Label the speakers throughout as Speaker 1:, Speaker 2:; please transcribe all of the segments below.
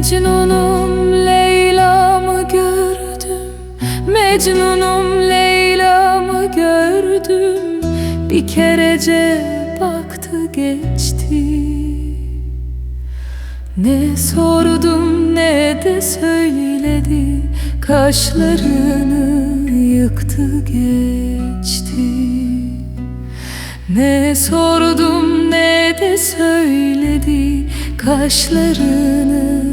Speaker 1: Mecnunum Leyla'mı gördüm. Mecnunum Leyla'mı gördüm. Bir kerece baktı geçti. Ne sordum ne de söyledi. Kaşlarını yıktı geçti. Ne sordum ne de söyledi. Kaşlarını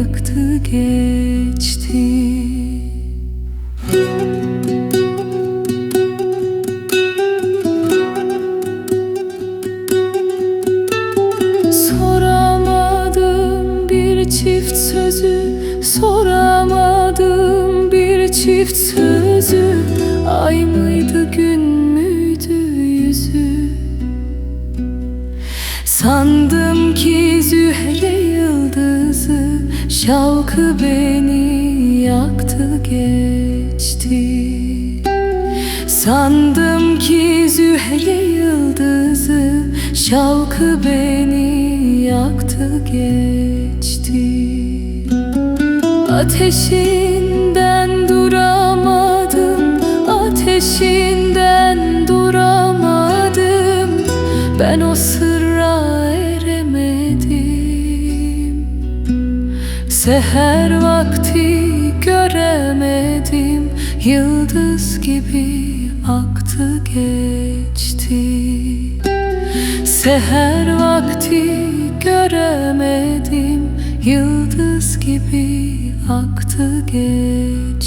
Speaker 1: yıktı geçti. Soramadım bir çift sözü Soramadım bir çift sözü. Ay mıydı gün müydü yüzü? Sandım ki zühre Şavkı beni yaktı geçti. Sandım ki zühre yıldızı Şavkı beni yaktı geçti. Ateşinden duramadım Ateşinden duramadım. Ben o sırra Seher vakti göremedim. Yıldız gibi aktı geçti. Seher vakti göremedim. Yıldız gibi aktı geçti